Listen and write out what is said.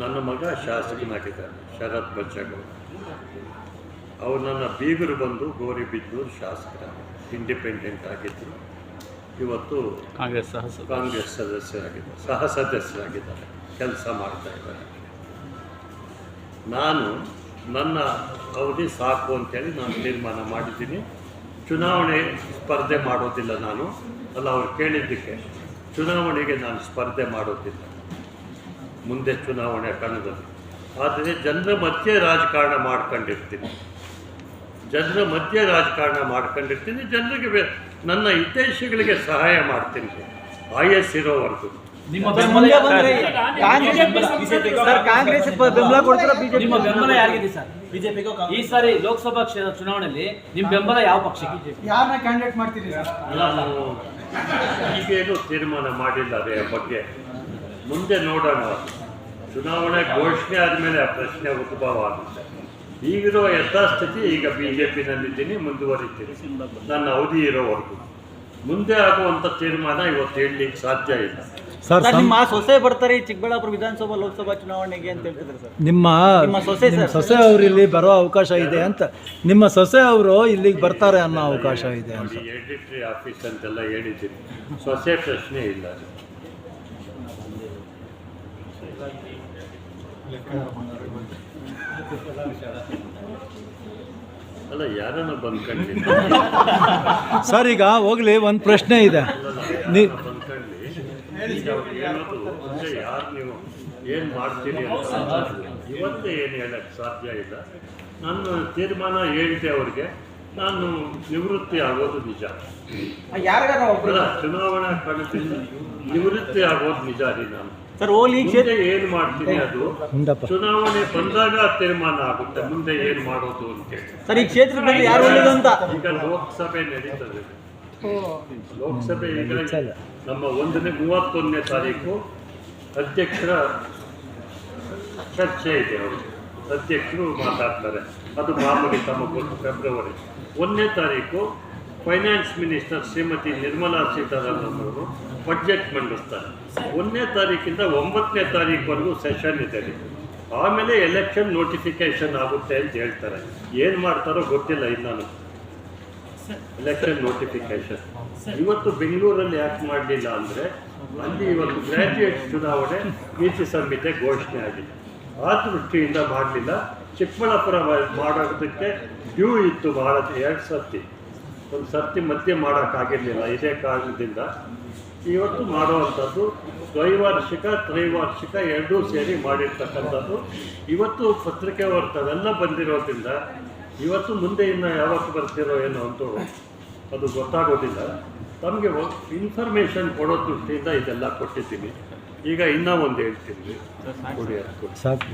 ನನ್ನ ಮಗ ಶಾಸಕನಾಗಿದ್ದಾನೆ ಶರತ್ ಬಚ್ಚಗೌಡ. ಅವ್ರು ನನ್ನ ಬೀಗರು ಬಂದು ಗೋರಿ ಗೋರಿಬಿದ್ದೂರು ಶಾಸಕರ ಇಂಡಿಪೆಂಡೆಂಟ್ ಆಗಿದ್ದರು ಇವತ್ತು ಕಾಂಗ್ರೆಸ್ ಸಹ. ಕಾಂಗ್ರೆಸ್ ಸದಸ್ಯರಾಗಿದ್ದಾರೆ ಸಹ ಸದಸ್ಯರಾಗಿದ್ದಾರೆ ಕೆಲಸ ಮಾಡ್ತಾ ಇದ್ದಾರೆ. ನಾನು ನನ್ನ ಅವಧಿ ಸಾಕು ಅಂತೇಳಿ ನಾನು ತೀರ್ಮಾನ ಮಾಡಿದ್ದೀನಿ. ಚುನಾವಣೆ ಸ್ಪರ್ಧೆ ಮಾಡೋದಿಲ್ಲ ನಾನು. ಅಲ್ಲ ಅವ್ರು ಕೇಳಿದ್ದಕ್ಕೆ ಚುನಾವಣೆಗೆ ನಾನು ಸ್ಪರ್ಧೆ ಮಾಡೋದಿಲ್ಲ. ಮುಂದೆ ಚುನಾವಣೆ ಕಣದಲ್ಲಿ. ಆದರೆ ಜನರ ಮಧ್ಯೆ ರಾಜಕಾರಣ ಮಾಡ್ಕೊಂಡಿರ್ತೀನಿ. ಜನರ ಮಧ್ಯೆ ರಾಜಕಾರಣ ಮಾಡ್ಕೊಂಡಿರ್ತೀನಿ. ಜನರಿಗೆ ನನ್ನ ಹಿತೈಷಿಗಳಿಗೆ ಸಹಾಯ ಮಾಡ್ತೀನಿ. ಆಯಸ್ ಇರೋವರೆಗೂ. ಈ ಸಾರಿ ಲೋಕಸಭಾ ಕ್ಷೇತ್ರ ಚುನಾವಣೆಯಲ್ಲಿ ನಿಮ್ಮ ಬೆಂಬಲ ಯಾವ ಪಕ್ಷಕ್ಕೆ? ಯಾರನ್ನ ಕ್ಯಾಂಡಿಡೇಟ್ ಮಾಡ್ತೀರಿ ಈಗೇನು ತೀರ್ಮಾನ ಮಾಡಿಲ್ಲ ಅದೇ ಬಗ್ಗೆ. ಮುಂದೆ ನೋಡೋಣ. ಚುನಾವಣೆ ಘೋಷಣೆ ಆದಮೇಲೆ ಆ ಪ್ರಶ್ನೆ ಉದ್ಭವ ಆಗುತ್ತೆ ಈಗಿರೋ ಯಥಾಸ್ಥಿತಿ ಈಗ ಬಿ ಜೆ ಪಿನಲ್ಲಿದ್ದೀನಿ ಮುಂದುವರಿತೀನಿ. ನನ್ನ ಅವಧಿ ಇರೋವರೆಗೂ. ಮುಂದೆ ಆಗುವಂಥ ತೀರ್ಮಾನ ಇವತ್ತು ಹೇಳಲಿಕ್ಕೆ ಸಾಧ್ಯ ಇಲ್ಲ. ಸರ್ ನಿಮ್ಮ ಸೊಸೆ ಬರ್ತಾರೆ ಈ ಚಿಕ್ಕಬಳ್ಳಾಪುರ ವಿಧಾನಸಭಾ ಲೋಕಸಭಾ ಚುನಾವಣೆಗೆ ಅಂತ ಹೇಳ್ತಿದ್ರು ಸರ್. ನಿಮ್ಮ ನಿಮ್ಮ ಸೊಸೆ ಸರ್. ಸೊಸೆ ಅವರು ಇಲ್ಲಿ ಬರೋ ಅವಕಾಶ ಇದೆ ಅಂತ. ನಿಮ್ಮ ಸೊಸೆ ಅವರು ಇಲ್ಲಿಗೆ ಬರ್ತಾರೆ ಅನ್ನೋ ಅವಕಾಶ ಇದೆ ಅಂತ. ಎಡಿಟ್ರಿ ಆಫೀಸ್ ಅಂತೆಲ್ಲ ಹೇಳಿದ್ದೀನಿ. ಸೊಸೆ ಪ್ರಶ್ನೆ ಇಲ್ಲ. ಅಲ್ಲ ಯಾರನ್ನ ಬಂದ್ಕೊಂಡಿಲ್ಲ ಸರ್ ಈಗ ಹೋಗ್ಲಿ ಒಂದು ಪ್ರಶ್ನೆ ಇದೆ. ನೀ ಬಂದ್ಕೊಂಡ್ಲಿ? ಈಗ ಅವ್ರು ಹೇಳೋದು ಅಂದ್ರೆ ಯಾರು ನೀವು ಏನು ಮಾಡ್ತೀರಿ ಅಂತ ಇವತ್ತು ಏನು ಹೇಳಕ್ಕೆ ಸಾಧ್ಯ ಇಲ್ಲ. ನಾನು ತೀರ್ಮಾನ ಹೇಳಿದೆ ಅವ್ರಿಗೆ. ನಾನು ನಿವೃತ್ತಿ ಆಗೋದು ನಿಜ. ಚುನಾವಣಾ ಕಣದಿಂದ ನಿವೃತ್ತಿ ಆಗೋದು ನಿಜ ರೀ ನಾನು. ಸರ್ ಹೋಗ್ಲಿ ಈ ಕ್ಷೇತ್ರ ಮುಂದೆ ಏನು ಮಾಡ್ತೀನಿ ಅದು? ಚುನಾವಣೆ ಬಂದಾಗ ತೀರ್ಮಾನ ಆಗುತ್ತೆ ಮುಂದೆ ಏನು ಮಾಡೋದು ಅಂತೇಳಿ ಸರ್ ಈ ಕ್ಷೇತ್ರದಲ್ಲಿ ಯಾರು ಒಳ್ಳೇದು ಅಂತ? ಈಗ ಲೋಕಸಭೆ ನಡೀತದೆ. ಲೋಕಸಭೆ ಈಗ ನಮ್ಮ ಒಂದನೇ ಮೂವತ್ತೊಂದನೇ ತಾರೀಕು ಅಧ್ಯಕ್ಷರ ಚರ್ಚೆ ಇದೆ ಅವರು. ಅಧ್ಯಕ್ಷರು ಮಾತಾಡ್ತಾರೆ. ಅದು ಮಾಮೂಲಿ ತಮ್ಮ ಫೆಬ್ರವರಿ ಒಂದನೇ ತಾರೀಕು ಫೈನಾನ್ಸ್ ಮಿನಿಸ್ಟರ್ ಶ್ರೀಮತಿ ನಿರ್ಮಲಾ ಸೀತಾರಾಮನ್ ಅವರು ಬಜೆಟ್ ಮಂಡಿಸ್ತಾರೆ. ಒಂದನೇ ತಾರೀಕಿಂದ ಒಂಬತ್ತನೇ ತಾರೀಕುವರೆಗೂ ಸೆಷನ್ ಇದೆ. ಆಮೇಲೆ ಎಲೆಕ್ಷನ್ ನೋಟಿಫಿಕೇಶನ್ ಆಗುತ್ತೆ ಅಂತ ಹೇಳ್ತಾರೆ. ಏನು ಮಾಡ್ತಾರೋ ಗೊತ್ತಿಲ್ಲ ಇನ್ನೂ. ಎಲೆಕ್ಷನ್ ನೋಟಿಫಿಕೇಶನ್ ಇವತ್ತು ಬೆಂಗಳೂರಲ್ಲಿ ಯಾಕೆ ಮಾಡಲಿಲ್ಲ ಅಂದರೆ ಅಲ್ಲಿ ಇವತ್ತು ಗ್ರ್ಯಾಜುಯೇಟ್ ಚುನಾವಣೆ ನೀತಿ ಸಂಹಿತೆ ಘೋಷಣೆ ಆಗಿದೆ. ಆ ದೃಷ್ಟಿಯಿಂದ ಮಾಡಲಿಲ್ಲ. ಚಿಕ್ಕಬಳ್ಳಾಪುರ ಮಾಡೋದಕ್ಕೆ ಡ್ಯೂ ಇತ್ತು ಭಾರತ ಎರಡು ಸರ್ತಿ. ಒಂದು ಸರ್ತಿ ಮಧ್ಯೆ ಮಾಡೋಕ್ಕಾಗಿರಲಿಲ್ಲ ಇದೇ ಕಾರಣದಿಂದ. ಇವತ್ತು ಮಾಡುವಂಥದ್ದು ದ್ವೈವಾರ್ಷಿಕ ತ್ರೈವಾರ್ಷಿಕ ಎರಡೂ ಸೇರಿ ಮಾಡಿರ್ತಕ್ಕಂಥದ್ದು. ಇವತ್ತು ಪತ್ರಿಕೆ ವರ್ತವೆಲ್ಲ ಬಂದಿರೋದ್ರಿಂದ ಇವತ್ತು ಮುಂದೆ ಇನ್ನು ಯಾವತ್ತು ಬರ್ತಿರೋ ಏನೋ ಅಂತೂ ಅದು ಗೊತ್ತಾಗೋದಿಲ್ಲ. ತಮಗೆ ಇನ್ಫಾರ್ಮೇಷನ್ ಕೊಡೋ ದೃಷ್ಟಿಯಿಂದ ಇದೆಲ್ಲ ಕೊಟ್ಟಿದ್ದೀನಿ. ಈಗ ಇನ್ನೂ ಒಂದು ಹೇಳ್ತೀನಿ. ಕೊಡಿ ಅದು ಕೊಡಿ. ಸಾಕು.